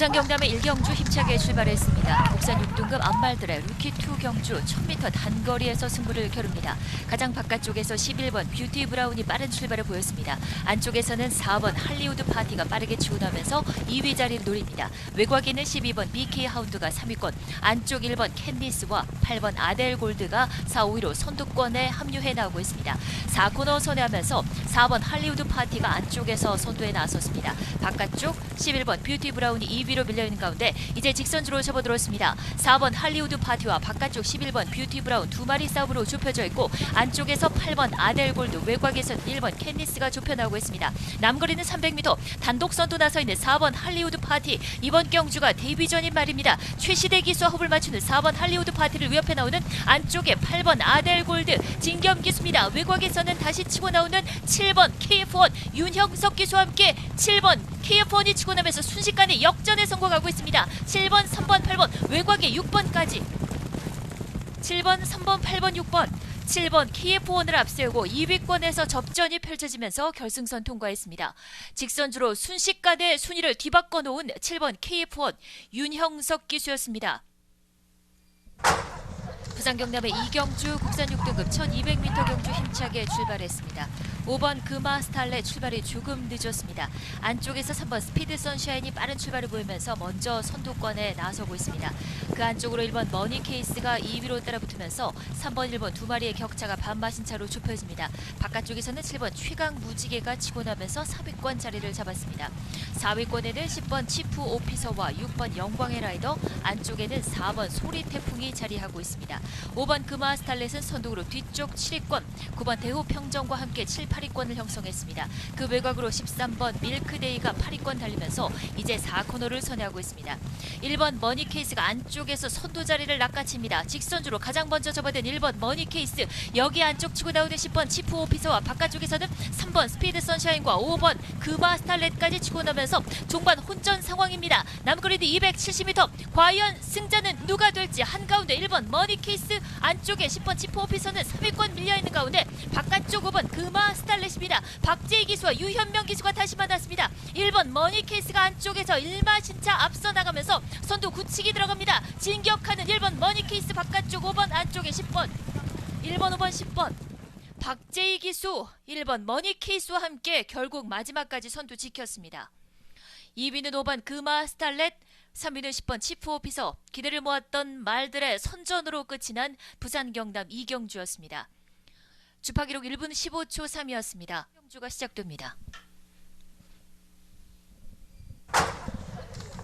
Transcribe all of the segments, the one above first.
부산 경남의 일경주 힘차게 출발했습니다. 국산 6등급 안말들의 루키2 경주 1000m 단거리에서 승부를 겨룹니다. 가장 바깥쪽에서 11번 뷰티 브라운이 빠른 출발을 보였습니다. 안쪽에서는 4번 할리우드 파티가 빠르게 치고 나면서 2위 자리를 노립니다. 외곽에는 12번 BK 하운드가 3위권, 안쪽 1번 캔디스와 8번 아델 골드가 4, 5위로 선두권에 합류해 나오고 있습니다. 4코너 선회하면서 4번 할리우드 파티가 안쪽에서 선두에 나섰습니다. 바깥쪽 11번 뷰티 브라운이 2위 로 밀려있는 가운데 이제 직선주로 접어들었습니다. 4번 할리우드 파티와 바깥쪽 11번 뷰티 브라운 두 마리 싸움으로 좁혀져 있고 안쪽에서 8번 아델 골드 외곽에서는 1번 캔디스가 좁혀 나오고 있습니다. 남거리는 300m 단독 선두 나서 있는 4번 할리우드 파티 이번 경주가 데뷔전인 말입니다. 최시대 기수와 호흡을 맞추는 4번 할리우드 파티를 위협해 나오는 안쪽에 8번 아델 골드 진겸 기수입니다. 외곽에서는 다시 치고 나오는 7번 KF1 윤형석 기수와 함께 7번 KF1이 치고 나면서 순식간에 역전에 성공하고 있습니다. 7번, 3번, 8번 외곽에 6번까지 7번, 3번, 8번, 6번 7번 KF1을 앞세우고 2위권에서 접전이 펼쳐지면서 결승선 통과했습니다. 직선주로 순식간에 순위를 뒤바꿔 놓은 7번 KF1 윤형석 기수였습니다. 부산 경남의 이경주 국산 6등급 1200m 경주 힘차게 출발했습니다. 5번 금화 스탈레 출발이 조금 늦었습니다. 안쪽에서 3번 스피드 선샤인이 빠른 출발을 보이면서 먼저 선두권에 나서고 있습니다. 그 안쪽으로 1번 머니 케이스가 2위로 따라붙으면서 3번, 1번 두 마리의 격차가 반마신 차로 좁혀집니다. 바깥쪽에서는 7번 최강 무지개가 치고 나면서 4위권 자리를 잡았습니다. 4위권에는 10번 치프 오피서와 6번 영광의 라이더, 안쪽에는 4번 소리 태풍이 자리하고 있습니다. 5번 금화 스탈렛은 선두로 뒤쪽 7위권, 9번 대호 평정과 함께 7, 8위권을 형성했습니다. 그 외곽으로 13번 밀크데이가 8위권 달리면서 이제 4코너를 선회하고 있습니다. 1번 머니 케이스가 안쪽에서 선두 자리를 낚아챕니다. 직선주로 가장 먼저 접어든 1번 머니 케이스 여기 안쪽 치고 나오는 10번 치프 오피서와 바깥쪽에서는 3번 스피드 선샤인과 5번 금화 스탈렛까지 치고 나면서 종반 혼전 상황입니다. 남거리는 270m 과연 승자는 누가 될지 한가운데 1번 머니 케이스 안쪽에 10번 치프 오피서는 3위권 밀려있는 가운데 바깥쪽 5번 금화 스탈렛입니다. 박재희 기수와 유현명 기수가 다시 만났습니다. 1번 머니 케이스가 안쪽에서 일마신차 앞서 나가면서 선두 굳히기 들어갑니다. 진격하는 1번 머니 케이스 바깥쪽 5번 안쪽에 10번 1번 5번 10번 박재희 기수 1번 머니 케이스와 함께 결국 마지막까지 선두 지켰습니다. 2위는 5번 금화 스탈렛 3위는 10번 치프 오피서 기대를 모았던 말들의 선전으로 끝이 난 부산 경남 이경주였습니다. 주파 기록 1분 15초 3이었습니다. 경주가 시작됩니다.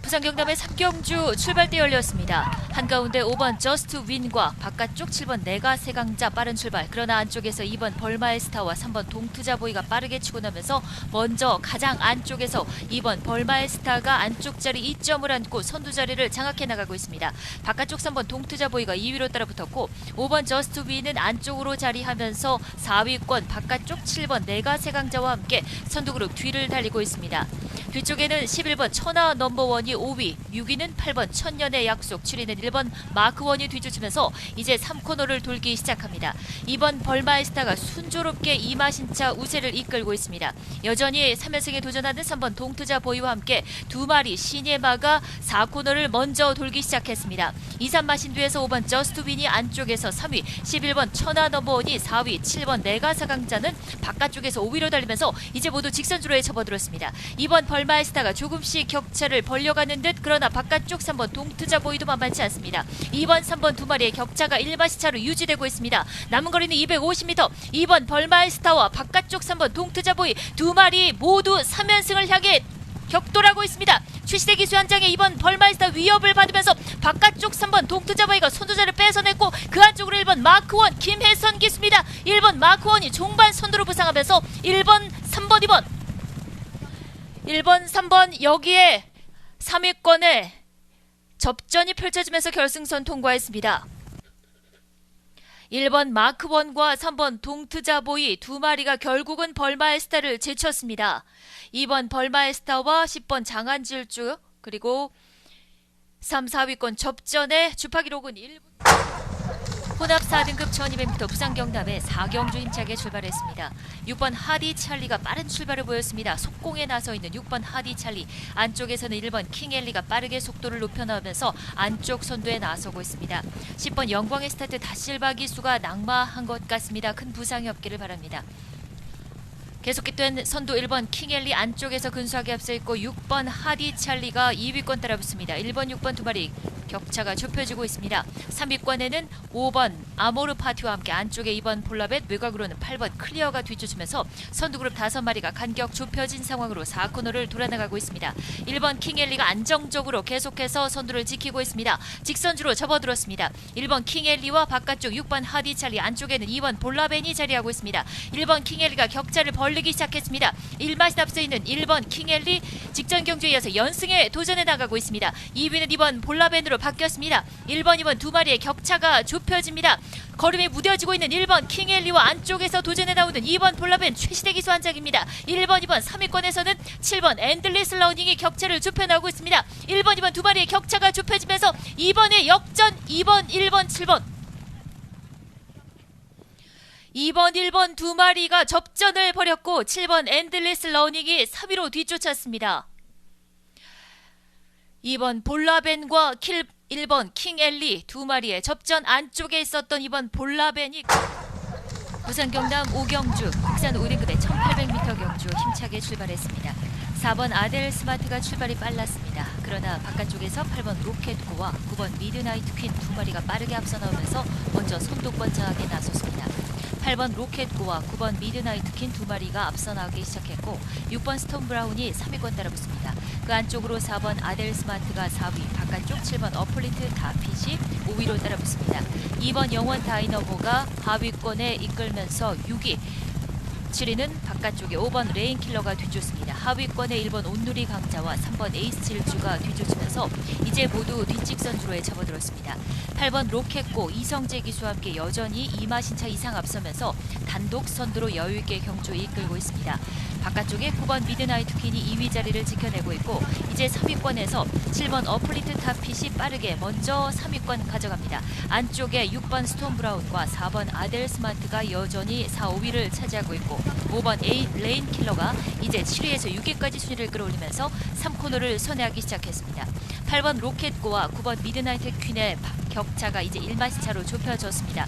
부산 경남의 3경주 출발대 열렸습니다. 한가운데 5번 저스트 윈과 바깥쪽 7번 내가 세강자 빠른 출발. 그러나 안쪽에서 2번 벌마의 스타와 3번 동투자 보이가 빠르게 치고 나면서 먼저 가장 안쪽에서 2번 벌마의 스타가 안쪽 자리 2점을 안고 선두 자리를 장악해 나가고 있습니다. 바깥쪽 3번 동투자 보이가 2위로 따라붙었고 5번 저스트 윈은 안쪽으로 자리하면서 4위권 바깥쪽 7번 내가 세강자와 함께 선두 그룹 뒤를 달리고 있습니다. 뒤쪽에는 11번 천하 넘버원이 5위, 6위는 8번 천년의 약속, 7위는 1번 마크원이 뒤쫓으면서 이제 3코너를 돌기 시작합니다. 2번 벌마이스타가 순조롭게 이마신차 우세를 이끌고 있습니다. 여전히 3연승에 도전하는 3번 동투자 보이와 함께 두 마리 시네마가 4코너를 먼저 돌기 시작했습니다. 2, 3마신 뒤에서 5번 저스트윈이 안쪽에서 3위, 11번 천하 넘버원이 4위, 7번 내가사강자는 바깥쪽에서 5위로 달리면서 이제 모두 직선주로에 접어들었습니다. 2번 벌 마이스타가 조금씩 격차를 벌려가는 듯 그러나 바깥쪽 3번 동투자 보이도 만만치 않습니다. 2번, 3번 두 마리의 격차가 1마시 차로 유지되고 있습니다. 남은 거리는 250m. 2번 벌마이스타와 바깥쪽 3번 동투자 보이 두 마리 모두 3연승을 향해 격돌하고 있습니다. 최시대 기수 한 장에 2번 벌마이스타 위협을 받으면서 바깥쪽 3번 동투자바이가 선두자를 뺏어냈고 그 안쪽으로 1번 마크원 김혜선 기수입니다. 1번 마크원이 종반 선두로 부상하면서 1번, 3번, 2번 1번, 3번 여기에 3위권에 접전이 펼쳐지면서 결승선 통과했습니다. 1번 마크원과 3번 동트자보이 두 마리가 결국은 벌마에스타를 제쳤습니다. 2번 벌마에스타와 10번 장한질주 그리고 3, 4위권 접전의 주파 기록은 1분 혼합 4등급 1200m 부산 경남에 4경주 힘차게 출발했습니다. 6번 하디 찰리가 빠른 출발을 보였습니다. 속공에 나서 있는 6번 하디 찰리 안쪽에서는 1번 킹엘리가 빠르게 속도를 높여 나오면서 안쪽 선두에 나서고 있습니다. 10번 영광의 스타트 다실바 기수가 낙마한 것 같습니다. 큰 부상이 없기를 바랍니다. 계속된 선두 1번 킹엘리 안쪽에서 근소하게 앞서 있고 6번 하디 찰리가 2위권 따라붙습니다. 1번, 6번 두 마리 격차가 좁혀지고 있습니다. 3위권에는 5번 아모르 파티와 함께 안쪽에 2번 폴라벳 외곽으로는 8번 클리어가 뒤쫓으면서 선두 그룹 5마리가 간격 좁혀진 상황으로 4코너를 돌아나가고 있습니다. 1번 킹엘리가 안정적으로 계속해서 선두를 지키고 있습니다. 직선주로 접어들었습니다. 1번 킹엘리와 바깥쪽 6번 하디 찰리 안쪽에는 2번 볼라벤이 자리하고 있습니다. 1번 킹엘리가 격차를 벌리 기 시작했습니다. 1마시 앞서 있는 1번 킹엘리 직전 경주에 이어서 연승에 도전해 나가고 있습니다. 2위는 2번 볼라벤으로 바뀌었습니다. 1번, 2번 두 마리의 격차가 좁혀집니다. 걸음이 무뎌지고 있는 1번 킹엘리와 안쪽에서 도전해 나오는 2번 볼라벤 최시대 기수 한장입니다. 1번, 2번 3위권에서는 7번 앤들리스 라우닝이 격차를 좁혀 나오고 있습니다. 1번, 2번 두 마리의 격차가 좁혀지면서 2번의 역전 2번, 1번, 7번 2번, 1번 두 마리가 접전을 벌였고 7번 앤들리스 러닝이 3위로 뒤쫓았습니다. 2번 볼라벤과 킬 1번 킹엘리 두 마리의 접전 안쪽에 있었던 2번 볼라벤이 부산 경남 오경주 국산 5등급의 1800m 경주 힘차게 출발했습니다. 4번 아델 스마트가 출발이 빨랐습니다. 그러나 바깥쪽에서 8번 로켓고와 9번 미드나이트 퀸 두 마리가 빠르게 앞서 나오면서 먼저 선두권 장악에 나섰습니다. 8번 로켓고와 9번 미드나이트 퀸두 마리가 앞서 나오기 시작했고 6번 스톤 브라운이 3위권 따라붙습니다. 그 안쪽으로 4번 아델 스마트가 4위, 바깥쪽 7번 어플리트 다핏이 5위로 따라붙습니다. 2번 영원 다이너모가 하위권에 이끌면서 6위, 7위는 바깥쪽에 5번 레인킬러가 뒤쫓습니다. 하위권에 1번 온누리 강자와 3번 에이스 질주가 뒤쫓으면서 이제 모두 뒷직선주로에 접어들었습니다. 8번 로켓고 이성재 기수와 함께 여전히 이마신차 이상 앞서면서 단독 선두로 여유있게 경주에 이끌고 있습니다. 바깥쪽에 9번 미드나이트 퀸이 2위 자리를 지켜내고 있고 이제 3위권에서 7번 어플리트 타핏이 빠르게 먼저 3위권 가져갑니다. 안쪽에 6번 스톤 브라운과 4번 아델 스마트가 여전히 4, 5위를 차지하고 있고 5번 에이 레인 킬러가 이제 7위에서 6위까지 순위를 끌어올리면서 3코너를 선회하기 시작했습니다. 8번 로켓고와 9번 미드나이트 퀸의 격차가 이제 1마시 차로 좁혀졌습니다.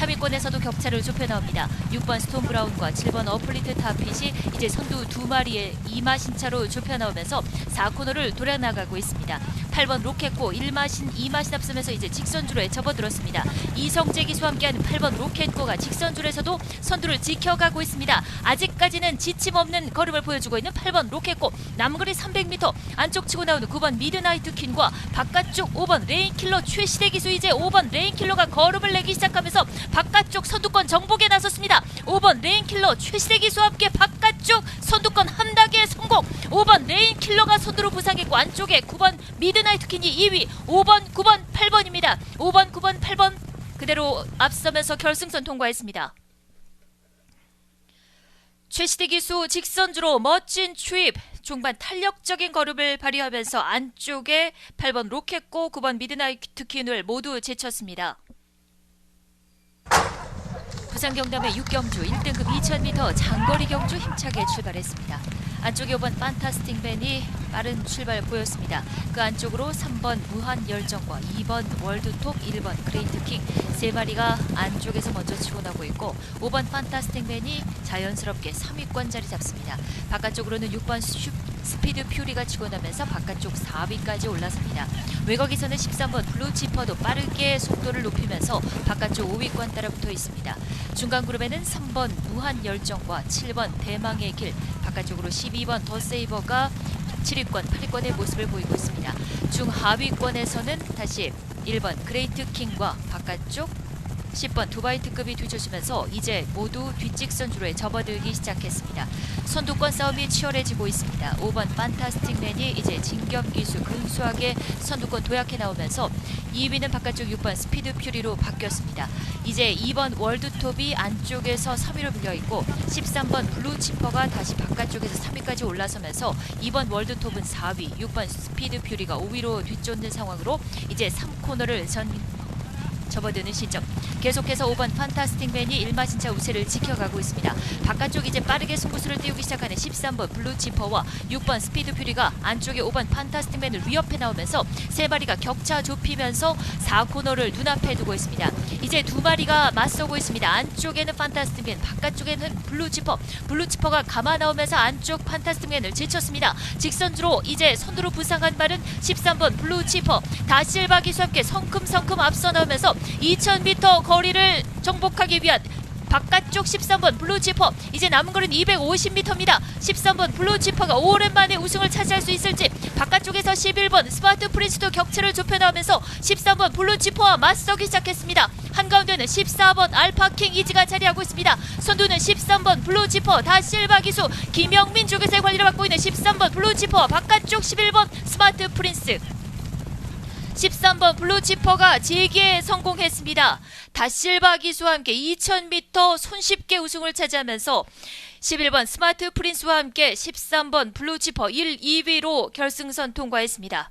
3위권에서도 격차를 좁혀 나옵니다. 6번 스톤 브라운과 7번 어플리트 타핏이 이제 선두 두 마리의 2마신 차로 좁혀 나오면서 4코너를 돌아 나가고 있습니다. 8번 로켓고 1마신 2마신 앞서면서 이제 직선주로에 접어들었습니다. 이성재 기수와 함께하는 8번 로켓고가 직선줄에서도 선두를 지켜가고 있습니다. 아직까지는 지침 없는 걸음을 보여주고 있는 8번 로켓고 남거리 300m 안쪽 치고 나오는 9번 미드나이트 퀸과 바깥쪽 5번 레인킬러 최시대 기수 이제 5번 레인킬러가 걸음을 내기 시작하면서 바깥쪽 선두권 정복에 나섰습니다. 5번 레인킬러 최시대 기수와 함께 바깥쪽 선두권 함락에 성공 5번 레인킬러가 선두로 부상했고 안쪽에 9번 미드나이트 퀸이 2위 5번 9번 8번입니다. 5번 9번 8번 그대로 앞서면서 결승선 통과했습니다. 최시대 기수 직선주로 멋진 추입 중반 탄력적인 걸음을 발휘하면서 안쪽에 8번 로켓고 9번 미드나이트 퀸을 모두 제쳤습니다. 부산 경남의 6경주 1등급 2000m 장거리 경주 힘차게 출발했습니다. 안쪽에 5번 판타스틱 밴이 빠른 출발 보였습니다. 그 안쪽으로 3번 무한 열정과 2번 월드톱, 1번 그레이트 킹 세 마리가 안쪽에서 먼저 치고 나고 있고 5번 판타스틱 밴이 자연스럽게 3위권 자리 잡습니다. 바깥쪽으로는 6번 슈, 스피드 퓨리가 치고 나면서 바깥쪽 4위까지 올라섭니다. 외곽에서는 13번 블루치퍼도 빠르게 속도를 높이면서 바깥쪽 5위권 따라 붙어 있습니다. 중간 그룹에는 3번 무한 열정과 7번 대망의 길, 바깥쪽으로 12번 더 세이버가 7위권, 8위권의 모습을 보이고 있습니다. 중하위권에서는 다시 1번 그레이트 킹과 바깥쪽 10번 두바이트급이 뒤쫓으면서 이제 모두 뒷직선 주로에 접어들기 시작했습니다. 선두권 싸움이 치열해지고 있습니다. 5번 판타스틱맨이 이제 진격 기수 근수하게 선두권 도약해 나오면서 2위는 바깥쪽 6번 스피드 퓨리로 바뀌었습니다. 이제 2번 월드톱이 안쪽에서 3위로 밀려 있고 13번 블루치퍼가 다시 바깥쪽에서 3위까지 올라서면서 2번 월드톱은 4위, 6번 스피드 퓨리가 5위로 뒤쫓는 상황으로 이제 3코너를 전 접어드는 시점. 계속해서 5번 판타스틱맨이 일마신차 우세를 지켜가고 있습니다. 바깥쪽 이제 빠르게 승부수를 띄우기 시작하는 13번 블루치퍼와 6번 스피드 퓨리가 안쪽에 5번 판타스틱맨을 위협해 나오면서 세 마리가 격차 좁히면서 4코너를 눈앞에 두고 있습니다. 이제 두 마리가 맞서고 있습니다. 안쪽에는 판타스틱맨, 바깥쪽에는 블루치퍼. 블루치퍼가 감아 나오면서 안쪽 판타스틱맨을 제쳤습니다. 직선주로 이제 선두로 부상한 말은 13번 블루치퍼. 다실바 기수와 함께 성큼성큼 앞서 나오면서 2000m 거리를 정복하기 위한 바깥쪽 13번 블루치퍼 이제 남은 거리는 250m입니다. 13번 블루치퍼가 오랜만에 우승을 차지할 수 있을지 바깥쪽에서 11번 스마트 프린스도 격차를 좁혀나오면서 13번 블루치퍼와 맞서기 시작했습니다. 한가운데는 14번 알파킹 이지가 자리하고 있습니다. 선두는 13번 블루치퍼 다실바 기수 김영민 쪽에서의 관리를 맡고 있는 13번 블루치퍼 바깥쪽 11번 스마트 프린스 13번 블루치퍼가 재기에 성공했습니다. 다실바 기수와 함께 2000m 손쉽게 우승을 차지하면서 11번 스마트 프린스와 함께 13번 블루치퍼 1, 2위로 결승선 통과했습니다.